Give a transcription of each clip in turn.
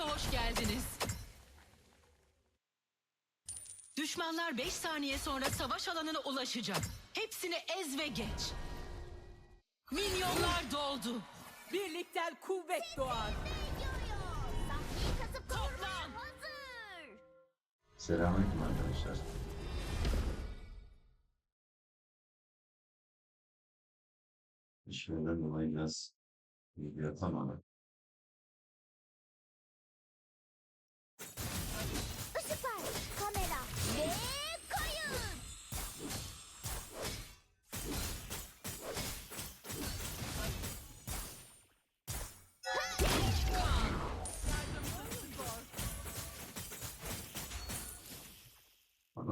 Aramıza hoş geldiniz. Düşmanlar 5 saniye sonra savaş alanına ulaşacak. Hepsini ez ve geç. Milyonlar doldu. Birlikten kuvvet doğar. Toplan. Selamünaleyküm arkadaşlar. İşlerden dolayı biraz video atamadım.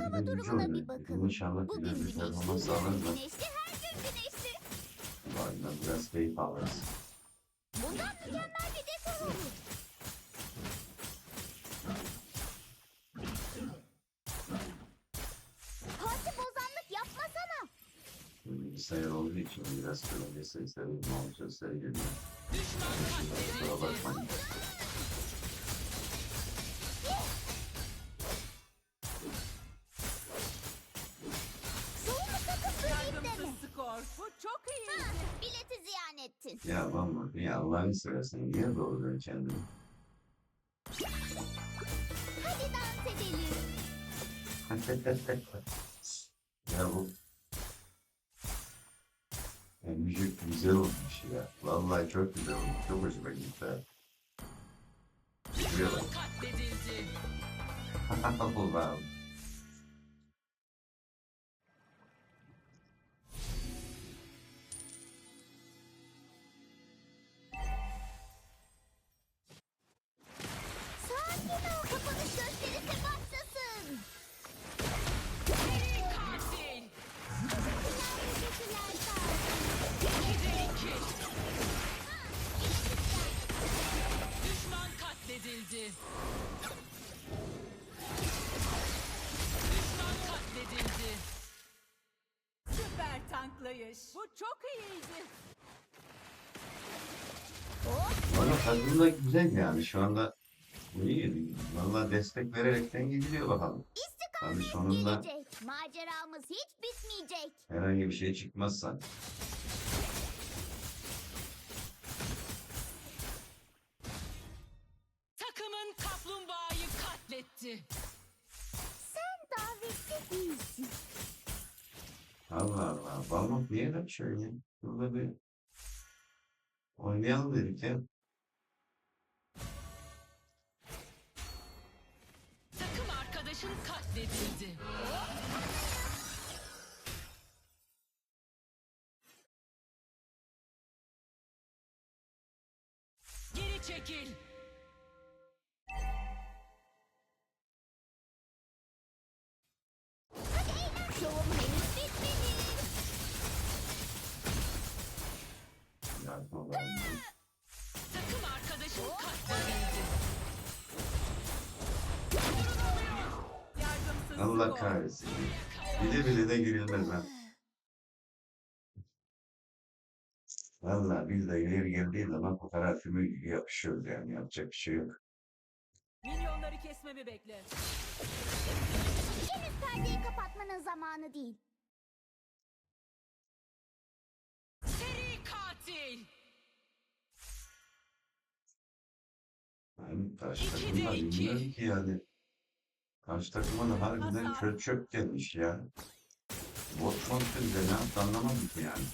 Hava gücü durumuna bir bakalım. İnşallah Bugün güneşli, performans güneşli, her gün güneşli. bu aydan biraz keyif alırız. Bundan mükemmel bir dekor olur. Parti bozanlık yapmasana. Bilgisayar olduğu için biraz sesleri, ne sesleri geliyor. Düşman Kusura katledildi. bakmayın. Allah'ını seversen niye doğruyorsun kendini? Hadi dans edelim. ya bu ya müzik güzel olmuş ya. Vallahi çok güzel olmuş. Çok hoşuma gitti. Bak. Düşman katledildi. Allah'ım. Kapanış gösterisi başlasın. Seri katil. Teşekkürler sağ iki. Düşman katledildi. Düşman katledildi. Süper tanklayış. Bu çok iyiydi. Bana da güzel yani şu anda iyi. Valla destek vererekten gidiliyor bakalım. Tabii sonunda gelecek. Maceramız hiç bitmeyecek. herhangi bir şey çıkmazsa Takımın kaplumbağayı katletti. Sen davetli değilsin. Allah Allah. Balmok niye kaçıyor ya? Burada bir oynayalım dedik ya. Geri çekil. Şovum henüz bitmedi. Takım arkadaşın katledildi. Allah kahretsin. Bile bile de girilmez ha. Valla biz de yer geldiği zaman bu kadar filmi gibi yapışıyoruz yani yapacak bir şey yok. Milyonları kesmemi bekle. Henüz perdeyi kapatmanın zamanı değil. Seri katil. Yani karşı İki de takımda iki. bilmiyorum ki yani. Karşı takıma da harbiden Hasan. çöp çöp gelmiş ya. Bot kontrolde ne yaptı anlamadım ki yani.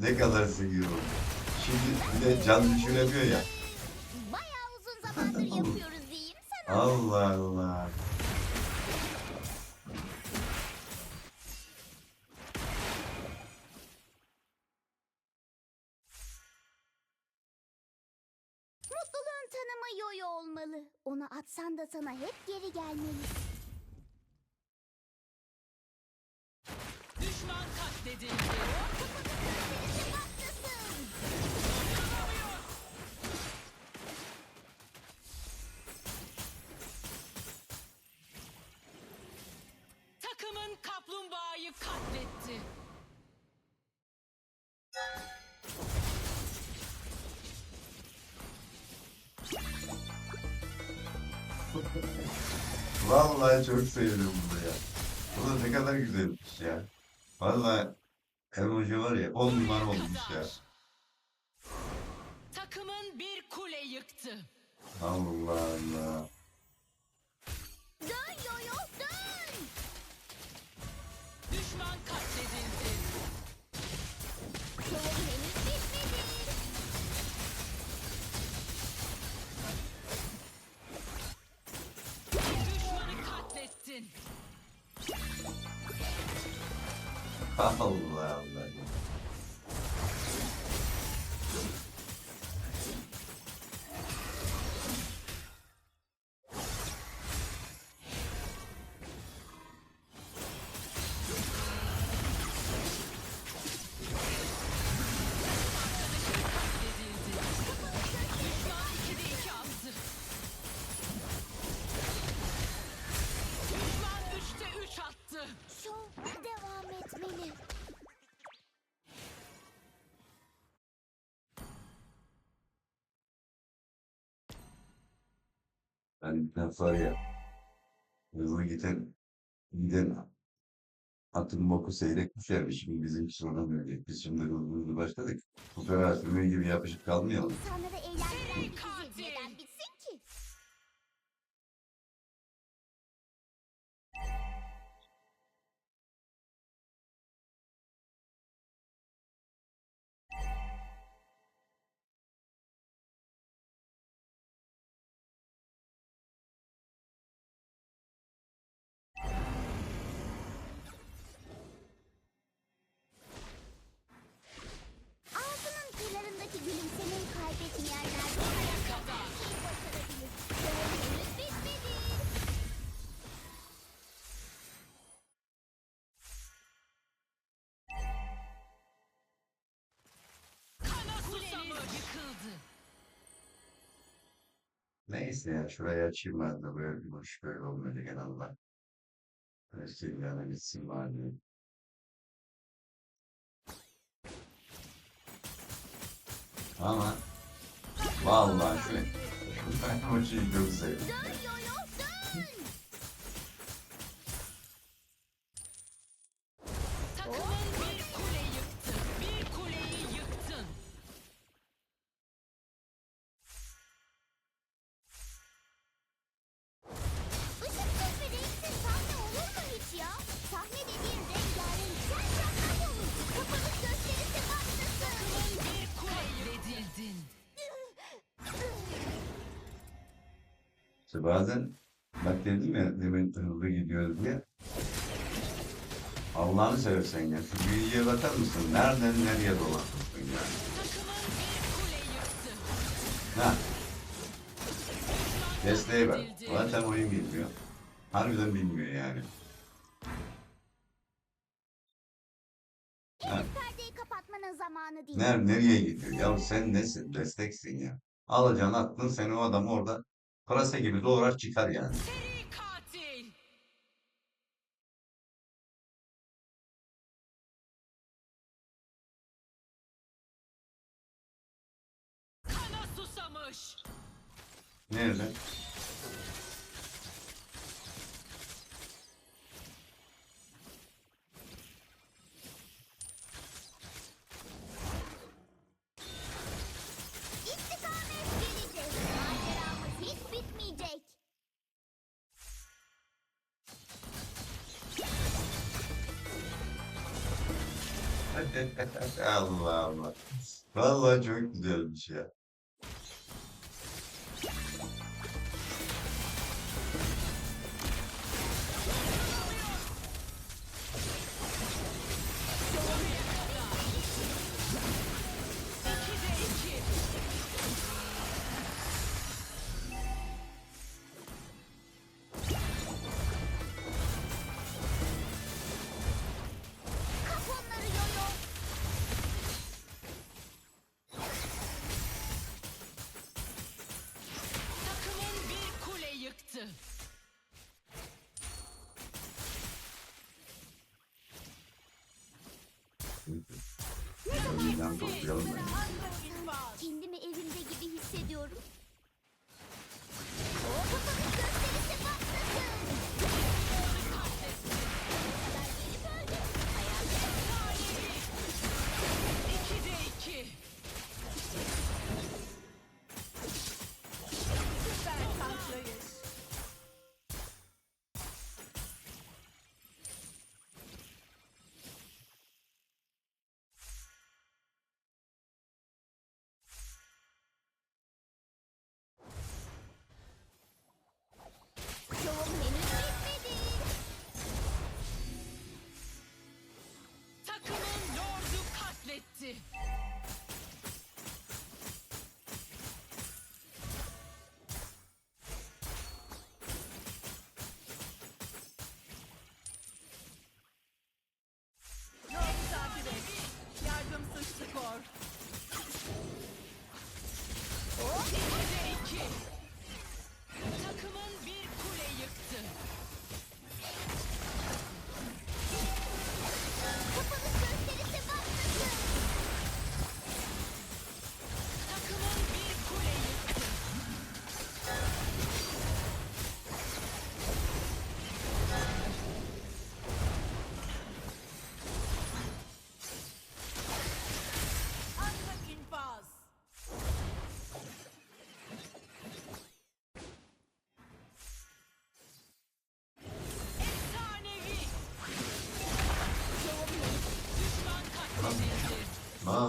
Ne kadar seviyorum. Şimdi bir de can düşüremiyor ya. Bayağı uzun zamandır yapıyoruz diyeyim sana. Allah Allah. tanımı yoyo olmalı. Onu atsan da sana hep geri gelmeli. Düşman katledildi. Vallahi çok sevdim bunu ya. Bu da ne kadar güzelmiş ya. Vallahi emoji var ya on numara olmuş ya. Takımın bir kule yıktı. Allah Allah. Katlettin. Allah Ben var ya hızlı giden giden atın boku seyrek düşermiş. Şimdi bizimki sonra böyle. Biz şimdi hızlı hızlı başladık. Bu kadar sürme gibi yapışıp kalmayalım. İnsanları eğlendiren Neyse ya şurayı açayım ben de böyle bir boş böyle olmadı genel olarak. Yana gitsin bari. Ama vallahi şu ben o şeyi İşte bazen bak dedim ya demin hızlı gidiyoruz diye. Allah'ını seversen ya şu büyüye bakar mısın? Nereden nereye dolaşmışsın ya? Ha desteğe bak. Zaten oyun bilmiyor. Harbiden bilmiyor yani. Ha. Ner nereye gidiyor? Ya sen nesin? Desteksin ya. Alacaksın attın seni o adam orada pırasa gibi doğrar çıkar yani. Nerede? Allah Allah. Vallahi çok güzelmiş ya. Toplayalım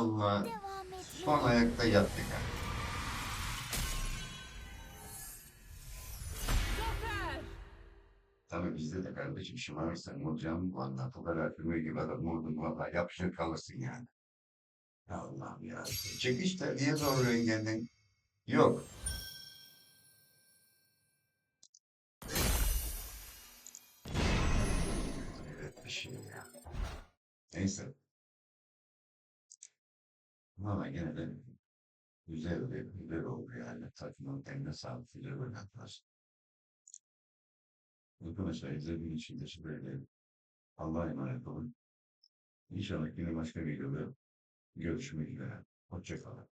Vallahi son ayakta yattık. Tabii bizde de kardeşim şımarırsan olacağım valla bu kadar füme gibi adam vurdun valla yapışır kalırsın yani. Ya Allah'ım ya. Çek işte niye zorluyorsun kendin? Yok. Evet bir şey ya. Neyse. Ama gene de güzel bir güzel oldu yani. Takımın eline sağlık güzel oynattılar. Arkadaşlar izlediğiniz için teşekkür ederim. Allah'a emanet olun. İnşallah yine başka videoda görüşmek üzere. Hoşçakalın.